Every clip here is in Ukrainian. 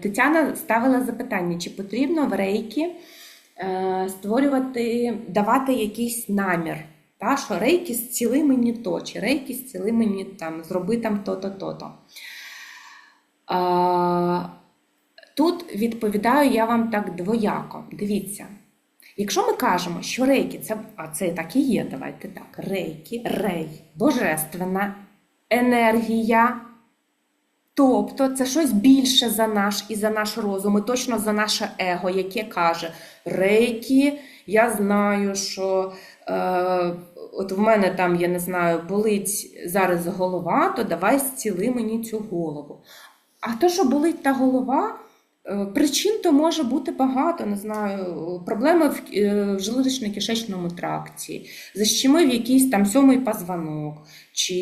Тетяна ставила запитання, чи потрібно в рейки е, створювати, давати якийсь намір. Та, що рейки зціли мені то, чи рейки зціли мені там, зроби там то-то, то-то. Е, Тут відповідаю я вам так двояко. Дивіться, якщо ми кажемо, що рейки, це, а це так і є, давайте так, рейки, рей, божественна енергія. Тобто це щось більше за наш і за наш розум, і точно за наше его, яке каже: рейкі, я знаю, що е, от в мене там, я не знаю, болить зараз голова, то давай зціли мені цю голову. А то, що болить та голова, причин то може бути багато, не знаю, проблеми в, е, в желудочно-кишечному тракті, защемив якийсь там сьомий позвонок, чи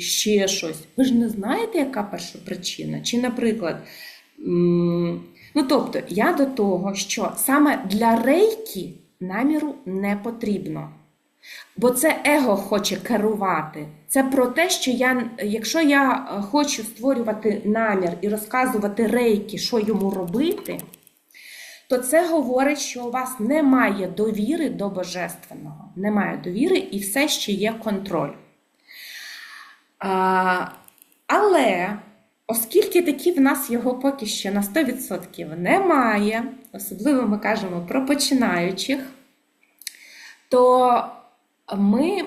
ще щось. Ви ж не знаєте, яка перша причина? Чи, наприклад, ну тобто, я до того, що саме для рейки наміру не потрібно. Бо це его хоче керувати. Це про те, що я, якщо я е, хочу створювати намір і розказувати рейки, що йому робити, то це говорить, що у вас немає довіри до божественного, немає довіри і все ще є контроль. А, але оскільки такі в нас його поки що на 100% немає, особливо ми кажемо про починаючих, то ми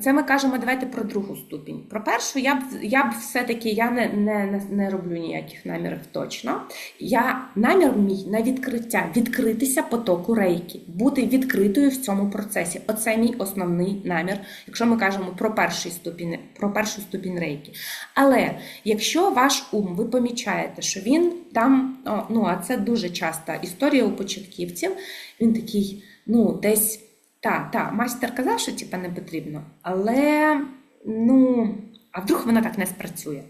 це ми кажемо, давайте про другу ступінь. Про першу я б я б все-таки я не, не, не, роблю ніяких намірів точно. Я намір мій на відкриття, відкритися потоку рейки, бути відкритою в цьому процесі. Оце мій основний намір, якщо ми кажемо про перший ступінь, про першу ступінь рейки. Але якщо ваш ум, ви помічаєте, що він там, ну а це дуже часта історія у початківців, він такий, ну, десь. Так, так, майстер казав, що типа не потрібно, але ну, а вдруг вона так не спрацює?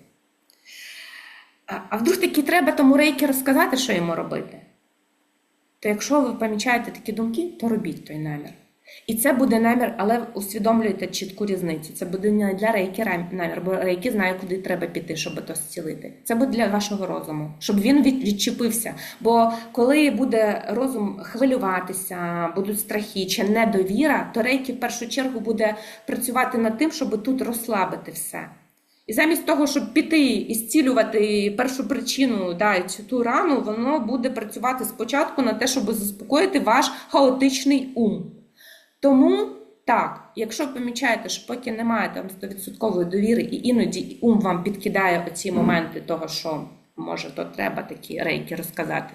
А, а вдруг таки треба тому рейки розказати, що йому робити? То якщо ви помічаєте такі думки, то робіть той намір. І це буде намір, але усвідомлюйте чітку різницю. Це буде не для рейки намір, бо рейки знає, куди треба піти, щоб то зцілити. Це буде для вашого розуму, щоб він відчепився. Бо коли буде розум хвилюватися, будуть страхи чи недовіра, то рейки в першу чергу буде працювати над тим, щоб тут розслабити все. І замість того, щоб піти і зцілювати першу причину, да, цю ту рану, воно буде працювати спочатку на те, щоб заспокоїти ваш хаотичний ум. Тому так, якщо помічаєте, що поки немає там 100% довіри, і іноді ум вам підкидає оці моменти того, що може то треба такі рейки розказати,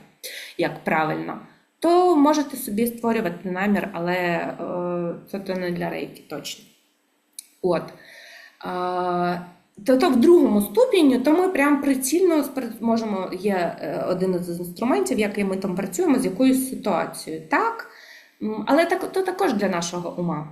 як правильно, то можете собі створювати намір, але е, це то не для рейки точно. От. Е, то, то в другому ступені, то ми прям прицільно можемо, є е, один із інструментів, який ми там працюємо з якоюсь ситуацією. Так, але так, то також для нашого ума.